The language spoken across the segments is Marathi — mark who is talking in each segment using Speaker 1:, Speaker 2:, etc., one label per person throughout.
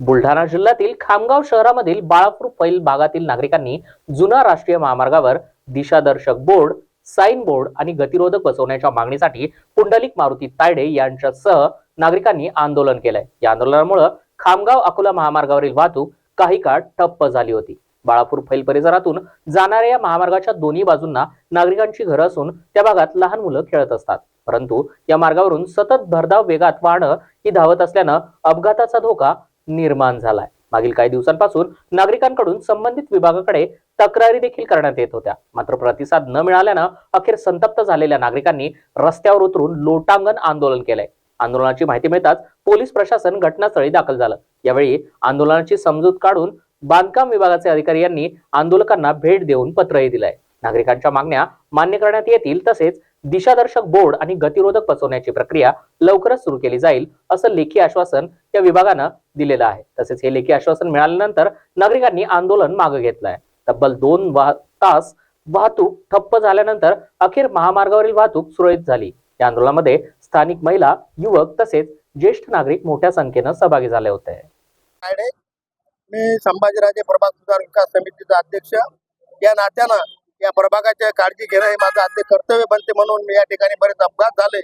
Speaker 1: बुलढाणा जिल्ह्यातील खामगाव शहरामधील बाळापूर पैल भागातील नागरिकांनी जुना राष्ट्रीय महामार्गावर दिशादर्शक बोर्ड साईन बोर्ड आणि गतिरोधक बसवण्याच्या मागणीसाठी पुंडलिक मारुती तायडे यांच्यासह नागरिकांनी आंदोलन केलंय. या आंदोलनामुळे खामगाव अकोला महामार्गावरील वाहतूक काही काळ ठप्प झाली होती. बाळापूर फैल परिसरातून जाणाऱ्या या महामार्गाच्या दोन्ही बाजूंना नागरिकांची घरं असून त्या भागात लहान मुलं खेळत असतात. परंतु या मार्गावरून सतत भरधाव वेगात वाहनं ही धावत असल्यानं अपघाताचा धोका निर्माण झालाय. मागील काही दिवसांपासून नागरिकांकडून संबंधित विभागाकडे तक्रारी देखील करण्यात येत होत्या. मात्र प्रतिसाद न मिळाल्यानं अखेर संतप्त झालेल्या नागरिकांनी रस्त्यावर उतरून लोटांगण आंदोलन केलंय. आंदोलनाची माहिती मिळताच पोलीस प्रशासन घटनास्थळी दाखल झालं. यावेळी आंदोलनाची समजूत काढून बांधकाम विभागाचे अधिकारी यांनी आंदोलकांना भेट देऊन पत्रही दिलंय. नागरिकांच्या मागण्या मान्य करण्यात येतील तसेच दिशादर्शक बोर्ड आणि गतिरोधक बसवण्याची प्रक्रिया लवकरच सुरू केली जाईल असं लेखी आश्वासन या विभागानं दिलेलं आहे. तसेच हे लेखी आश्वासन मिळाल्यानंतर नागरिकांनी आंदोलन मागे घेतलं आहे. तब्बल दोन वा- तास वाहतूक ठप्प झाल्यानंतर अखेर महामार्गावरील वाहतूक सुरळीत झाली. या आंदोलनामध्ये स्थानिक महिला युवक तसेच ज्येष्ठ नागरिक मोठ्या संख्येनं सहभागी झाले होते.
Speaker 2: मी संभाजीराजे प्रभाग सुधार विकास समितीचा अध्यक्ष. या नात्यानं या प्रभागाची काळजी घेणं हे माझं आद्य कर्तव्य बनते म्हणून मी या ठिकाणी बरेच अपघात झाले.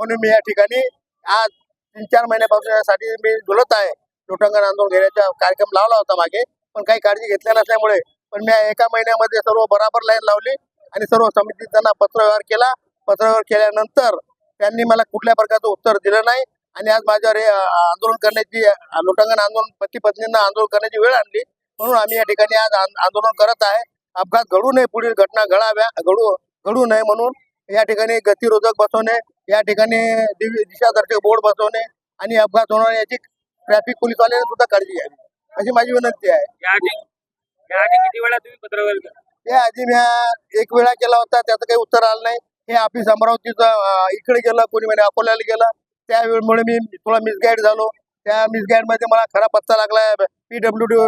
Speaker 2: म्हणून मी या ठिकाणी आज तीन चार महिन्यापासून यासाठी मी झुलत आहे. लोटांगण आंदोलन घेण्याचा कार्यक्रम लावला होता मागे पण काही काळजी घेतल्या नसल्यामुळे. पण मी एका महिन्यामध्ये सर्व बराबर लाईन लावली आणि सर्व समितीत त्यांना पत्रव्यवहार केला. पत्रव्यवहार केल्यानंतर त्यांनी मला कुठल्या प्रकारचं उत्तर दिलं नाही आणि आज माझ्यावर हे आंदोलन करण्याची अ, लोटांगण आंदोलन पती पत्नींना आंदोलन करण्याची वेळ आणली. म्हणून आम्ही या ठिकाणी आज आंदोलन करत आहे. अपघात घडू नये पुढील घटना घडाव्या घडू घडू नये म्हणून या ठिकाणी गतिरोधक बसवणे या ठिकाणी दिशादर्शक बोर्ड बसवणे आणि अपघात होणार याची ट्रॅफिक पोलीसवाल्याने सुद्धा काळजी घ्यावी. अशी माझी विनंती आहे.
Speaker 3: किती वेळा तुम्ही पत्रव्यवहार केला?
Speaker 2: आधी मी एक वेळा केला होता त्याचं काही उत्तर आलं नाही. हे ऑफिस अमरावतीचं इकडे गेलं कोणी म्हणे अकोल्याला गेलं. त्या वेळेमुळे मी थोडा मिसगाईड झालो. त्या मिसगाईडमध्ये मला खरा पत्ता लागला पीडब्ल्यू डी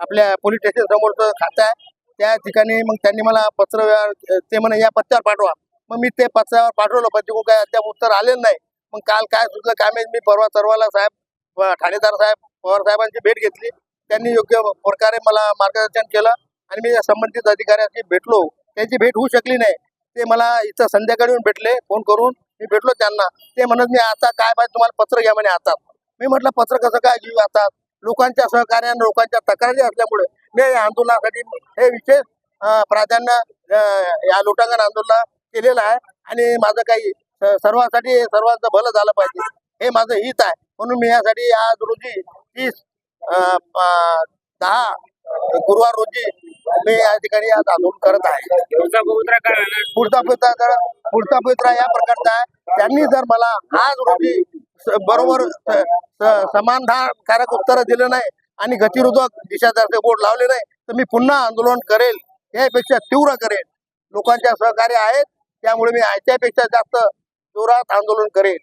Speaker 2: आपल्या पोलीस स्टेशन समोरचं खातं आहे. त्या ठिकाणी मग त्यांनी मला पत्र व्यवहार ते म्हणे या पत्त्यावर पाठवा. मग मी ते पत्र्यावर पाठवलं पण तिकडून काय अद्याप उत्तर आलेलं नाही. मग काल काय सुचलं काय माहिती मी परवा सर्वाला साहेब ठाणेदार साहेब पवार साहेबांची भेट घेतली. त्यांनी योग्य प्रकारे मला मार्गदर्शन केलं आणि मी या संबंधित अधिकाऱ्यांशी भेटलो. त्यांची भेट होऊ शकली नाही. ते मला इथं संध्याकाळी येऊन भेटले फोन करून मी भेटलो त्यांना. ते म्हणत मी आता काय पाहिजे तुम्हाला पत्र घ्या म्हणे आता. मी म्हटलं पत्र कसं काय घेऊ आता? लोकांच्या सहकार्याने लोकांच्या तक्रारी असल्यामुळे या आंदोलनासाठी हे विशेष प्राधान्य या लोटांगण आंदोलन केलेलं आहे. आणि माझं काही सर्वांसाठी सर्वांचं भलं झालं पाहिजे. हे माझं हित आहे. म्हणून मी यासाठी आज रोजी तीस दहा गुरुवार रोजी मी या ठिकाणी आज आंदोलन करत आहे.
Speaker 3: पुढचा पवित्रा राहणार
Speaker 2: पुढचा पुत्रा जर पुढचा पुत्रा या प्रकारचा आहे. त्यांनी जर मला आज रोजी बरोबर समाधानकारक उत्तर दिलं नाही आणि गतिरोधक दिशादर्शक बोर्ड लावले नाही तर मी पुन्हा आंदोलन करेल यापेक्षा तीव्र करेल. लोकांच्या सहकार्य आहेत त्यामुळे मी आयत्यापेक्षा जास्त जोरात आंदोलन करेल.